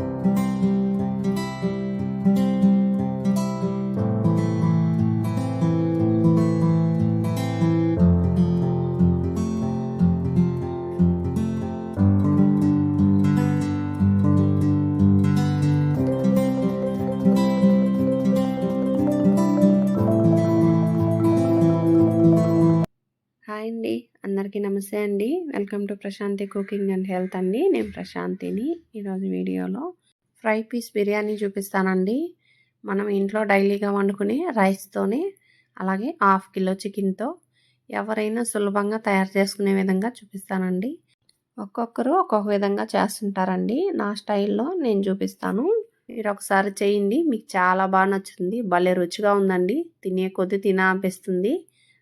Thank you. నమస్తే అండి. Welcome to Prashanthi cooking and health అండి. నేను ప్రశాంతిని ఈరోజు వీడియోలో ఫ్రై పీస్ బిర్యానీ చూపిస్తానండి. మనం ఇంట్లో డైలీగా వండుకునే రైస్తోనే అలాగే హాఫ్ కిలో చికెన్తో ఎవరైనా సులభంగా తయారు చేసుకునే విధంగా చూపిస్తానండి. ఒక్కొక్కరు ఒక్కొక్క విధంగా చేస్తుంటారండి. నా స్టైల్లో నేను చూపిస్తాను. మీరు ఒకసారి చేయండి. మీకు చాలా బాగా నచ్చుతుంది. భలే రుచిగా ఉందండి. తినే కొద్ది తినాపిస్తుంది.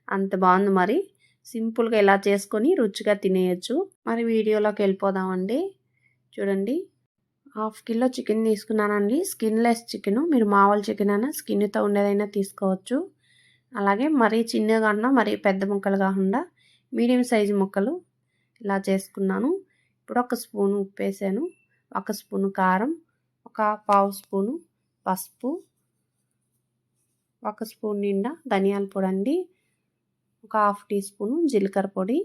అంత బాగుంది మరి. సింపుల్గా ఇలా చేసుకొని రుచిగా తినేయచ్చు. మరి వీడియోలోకి వెళ్ళిపోదామండి. చూడండి. హాఫ్ కిలో చికెన్ తీసుకున్నానండి. Skinless chicken. మీరు మామూలు చికెన్ అయినా స్కిన్తో ఉండేదైనా తీసుకోవచ్చు. అలాగే మరీ చిన్నగా ఉన్నా మరీ పెద్ద ముక్కలు కాకుండా మీడియం సైజు ముక్కలు ఇలా చేసుకున్నాను. ఇప్పుడు ఒక స్పూన్ ఉప్పు వేసాను ఒక స్పూను కారం. ఒక పావు స్పూను పసుపు. ఒక స్పూన్ నిండా ధనియాల పొడి అండి. ఒక హాఫ్ టీ స్పూన్ జీలకర్ర పొడి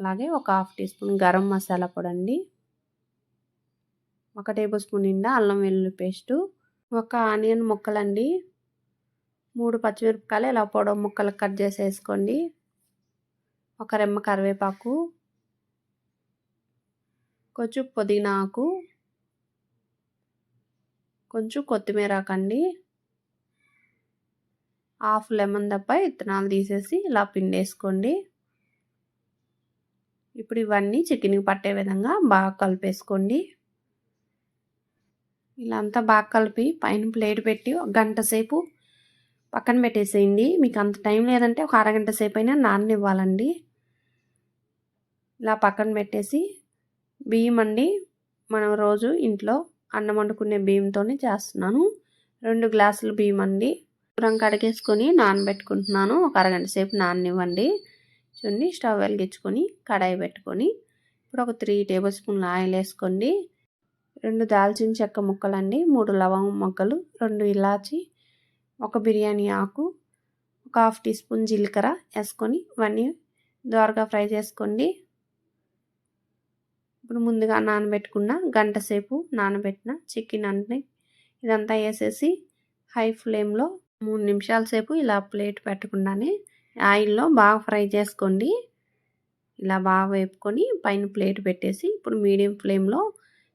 అలాగే ఒక half teaspoon garam masala పొడి అండి ఒక టేబుల్ స్పూన్ నిండా అల్లం వెల్లుల్లి పేస్టు ఒక ఆనియన్ ముక్కలండి మూడు పచ్చిమిరపకాయలు ఇలా పొడవు ముక్కలు కట్ చేసి వేసుకోండి ఒక రెమ్మ కరివేపాకు కొంచెం పుదీనా ఆకు కొంచెం కొత్తిమీర ఆకండి. హాఫ్ లెమన్ తప్ప ఇత్తనాలు తీసేసి ఇలా పిండేసుకోండి. ఇప్పుడు ఇవన్నీ చికెన్కి పట్టే విధంగా బాగా కలిపేసుకోండి. ఇలా అంతా బాగా కలిపి పైన ప్లేట్ పెట్టి ఒక గంట సేపు పక్కన పెట్టేసేయండి. మీకు అంత టైం లేదంటే ఒక అరగంట సేపు అయినా నాననివ్వాలండి. ఇలా పక్కన పెట్టేసి బియ్యం అండి. మనం రోజు ఇంట్లో అన్నం వండుకునే బియ్యంతోనే చేస్తున్నాను. రెండు గ్లాసులు బియ్యం అండి. శుభ్రం కడిగేసుకొని నానబెట్టుకుంటున్నాను. ఒక అరగంట సేపు నాననివ్వండి. చూడండి స్టవ్ వెలిగించుకొని కడాయి పెట్టుకొని ఇప్పుడు ఒక త్రీ టేబుల్ స్పూన్ల ఆయిల్ వేసుకోండి. రెండు దాల్చిన చెక్క ముక్కలండి మూడు లవంగ మొక్కలు రెండు ఇలాచి ఒక బిర్యానీ ఆకు ఒక హాఫ్ టీ స్పూన్ జీలకర్ర వేసుకొని ఇవన్నీ దోరగా ఫ్రై చేసుకోండి. ఇప్పుడు ముందుగా నానబెట్టుకున్న గంట సేపు నానబెట్టిన చికెన్ అన్ని ఇదంతా వేసేసి హై ఫ్లేమ్లో మూడు నిమిషాల సేపు ఇలా ప్లేట్ పెట్టకుండానే ఆయిల్లో బాగా ఫ్రై చేసుకోండి. ఇలా బాగా వేపుకొని పైన ప్లేట్ పెట్టేసి ఇప్పుడు మీడియం ఫ్లేమ్లో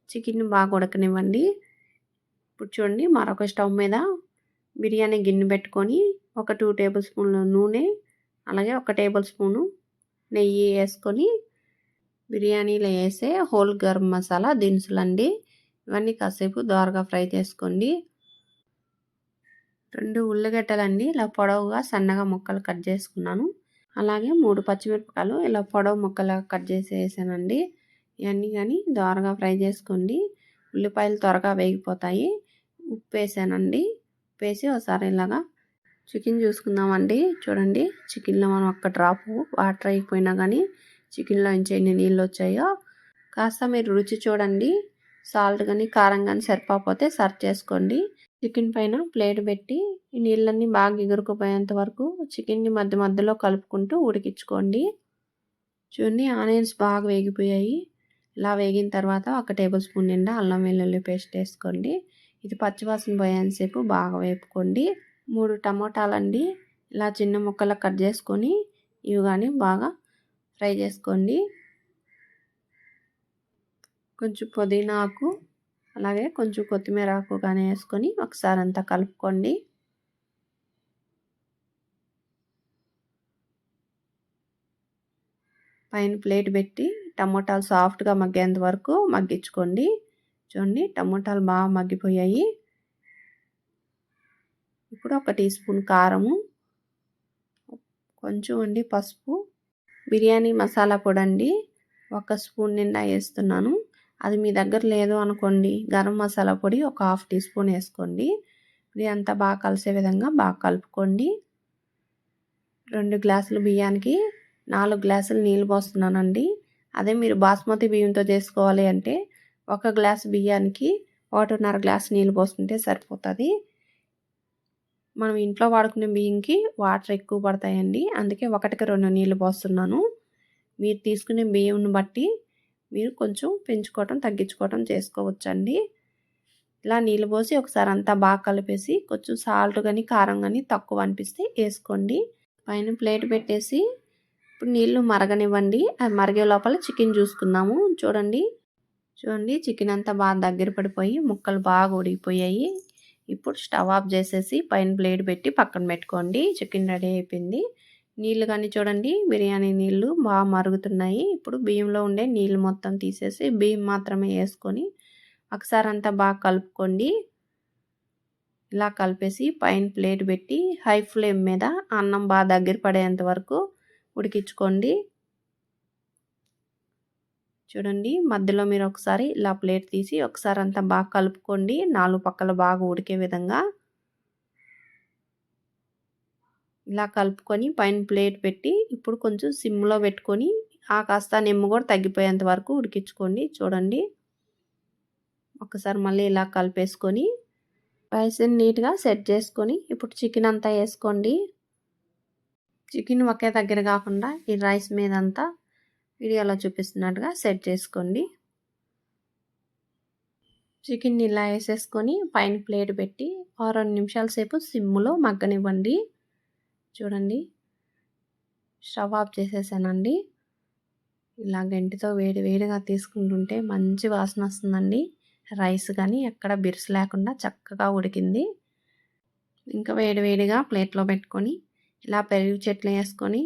చికెన్ బాగా ఉడకనివ్వండి. ఇప్పుడు చూడండి మరొక స్టవ్ మీద బిర్యానీ గిన్నె పెట్టుకొని ఒక టూ టేబుల్ స్పూన్ల నూనె అలాగే ఒక టేబుల్ స్పూను నెయ్యి వేసుకొని బిర్యానీలో వేసే హోల్ గరం మసాలా దినుసులండి. ఇవన్నీ కాసేపు దోరగా ఫ్రై చేసుకోండి. రెండు ఉల్లిగడ్డలండి. ఇలా పొడవుగా సన్నగా ముక్కలు కట్ చేసుకున్నాను. అలాగే మూడు పచ్చిమిరపకాయలు ఇలా పొడవు ముక్కలుగా కట్ చేసి వేసానండి ఇవన్నీ కానీ దోరగా ఫ్రై చేసుకోండి. ఉల్లిపాయలు త్వరగా వేగిపోతాయి. ఉప్పు వేసానండి. ఉప్పు వేసి ఒకసారి ఇలాగా చికెన్ చూసుకుందామండి. చూడండి చికెన్లో మనం ఒక్క డ్రాప్ వాటర్ అయిపోయినా కానీ చికెన్లో నుంచి ఎన్ని నీళ్ళు వచ్చాయో. కాస్త మీరు రుచి చూడండి. సాల్ట్ కానీ కారం కానీ సరిపోతే సర్వ్ చేసుకోండి. చికెన్ పైన ప్లేట్ పెట్టి నీళ్ళన్నీ బాగా ఎగురుకుపోయేంత వరకు చికెన్ని మధ్య మధ్యలో కలుపుకుంటూ ఉడికించుకోండి. చూడండి ఆనియన్స్ బాగా వేగిపోయాయి. ఇలా వేగిన తర్వాత ఒక టేబుల్ స్పూన్ నిండా అల్లం వెల్లుల్లి పేస్ట్ వేసుకోండి. ఇది పచ్చివాసన పోయేంతసేపు బాగా వేపుకోండి. మూడు టమోటాలండి ఇలా చిన్న ముక్కలు కట్ చేసుకొని ఇవి కానీ బాగా ఫ్రై చేసుకోండి. కొంచెం పుదీనా ఆకు అలాగే కొంచెం కొత్తిమీర ఆకు కానీ వేసుకొని ఒకసారి అంతా కలుపుకోండి. పైన ప్లేట్ పెట్టి టమోటాలు సాఫ్ట్గా మగ్గేంత వరకు మగ్గించుకోండి. చూడండి టమోటాలు బాగా మగ్గిపోయాయి. ఇప్పుడు ఒక టీ స్పూన్ కారము కొంచెం అండి పసుపు బిర్యానీ మసాలా పొడి అండి. ఒక స్పూన్ నిండా వేస్తున్నాను. అది మీ దగ్గర లేదు అనుకోండి గరం మసాలా పొడి ఒక హాఫ్ టీ స్పూన్ వేసుకోండి. ఇది అంతా బాగా కలిసే విధంగా బాగా కలుపుకోండి. రెండు గ్లాసులు బియ్యానికి నాలుగు గ్లాసులు నీళ్ళు పోస్తున్నానండి. అదే మీరు బాస్మతి బియ్యంతో చేసుకోవాలి అంటే ఒక గ్లాస్ బియ్యానికి ఒకటిన్నర గ్లాస్ నీళ్ళు పోసుకుంటే సరిపోతుంది. మనం ఇంట్లో వాడుకునే బియ్యంకి వాటర్ ఎక్కువ పడతాయండి. అందుకే ఒకటికి రెండు నీళ్ళు పోస్తున్నాను. మీరు తీసుకునే బియ్యంని బట్టి మీరు కొంచెం పెంచుకోవటం తగ్గించుకోవటం చేసుకోవచ్చండి. ఇలా నీళ్ళు పోసి ఒకసారి అంతా బాగా కలిపేసి కొంచెం సాల్ట్ కానీ కారం కానీ తక్కువ అనిపిస్తే వేసుకోండి. పైన ప్లేట్ పెట్టేసి ఇప్పుడు నీళ్ళు మరగనివ్వండి. అది మరిగే లోపల చికెన్ చూసుకుందాము చూడండి. చూడండి చికెన్ అంతా బాగా దగ్గర పడిపోయి ముక్కలు బాగా ఉడిగిపోయాయి ఇప్పుడు స్టవ్ ఆఫ్ చేసేసి పైన ప్లేట్ పెట్టి పక్కన పెట్టుకోండి. చికెన్ రెడీ అయిపోయింది. నీళ్ళు కానీ చూడండి బిర్యానీ నీళ్ళు బాగా మరుగుతున్నాయి. ఇప్పుడు బియ్యంలో ఉండే నీళ్ళు మొత్తం తీసేసి బియ్యం మాత్రమే వేసుకొని ఒకసారి అంతా బాగా కలుపుకోండి. ఇలా కలిపేసి పైన ప్లేట్ పెట్టి హై ఫ్లేమ్ మీద అన్నం బాగా దగ్గర పడేంత వరకు ఉడికించుకోండి. చూడండి మధ్యలో మీరు ఒకసారి ఇలా ప్లేట్ తీసి ఒకసారి అంతా బాగా కలుపుకోండి. నాలుగు పక్కల బాగా ఉడికే విధంగా ఇలా కలుపుకొని పైన ప్లేట్ పెట్టి ఇప్పుడు కొంచెం సిమ్లో పెట్టుకొని ఆ కాస్త నిమ్మ కూడా తగ్గిపోయేంత వరకు ఉడికించుకోండి. చూడండి. ఒకసారి మళ్ళీ ఇలా కలిపేసుకొని రైస్ని నీట్గా సెట్ చేసుకొని ఇప్పుడు చికెన్ అంతా వేసుకోండి. చికెన్ ఒకే దగ్గర కాకుండా ఈ రైస్ మీద అంతా వీడియోలో చూపిస్తున్నట్టుగా సెట్ చేసుకోండి. చికెన్ ఇలా వేసేసుకొని పైన ప్లేట్ పెట్టి ఆ రెండు నిమిషాల సేపు సిమ్లో మగ్గనివ్వండి. చూడండి. స్టవ్ ఆఫ్ చేసేసానండి. ఇలా గంటితో వేడి వేడిగా తీసుకుంటుంటే మంచి వాసన వస్తుందండి. రైస్ కానీ ఎక్కడ బిరుసు లేకుండా చక్కగా ఉడికింది. ఇంకా వేడి వేడిగా ప్లేట్లో పెట్టుకొని ఇలా పెరుగు చెట్లు వేసుకొని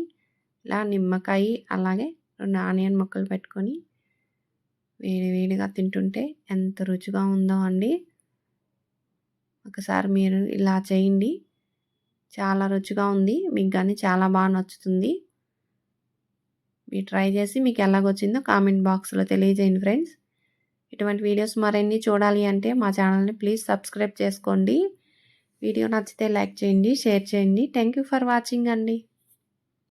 ఇలా నిమ్మకాయ అలాగే రెండు ఆనియన్ ముక్కలు పెట్టుకొని వేడి వేడిగా తింటుంటే ఎంత రుచిగా ఉందో అండి. ఒకసారి మీరు ఇలా చేయండి. చాలా రుచిగా ఉంది. మీకు కానీ చాలా బాగా నచ్చుతుంది. మీరు ట్రై చేసి మీకు ఎలాగొచ్చిందో కామెంట్ బాక్స్లో తెలియజేయండి ఫ్రెండ్స్. ఇటువంటి వీడియోస్ మరిన్ని చూడాలి అంటే మా ఛానల్ని ప్లీజ్ సబ్స్క్రైబ్ చేసుకోండి. వీడియో నచ్చితే లైక్ చేయండి షేర్ చేయండి. థ్యాంక్ ఫర్ వాచింగ్ అండి.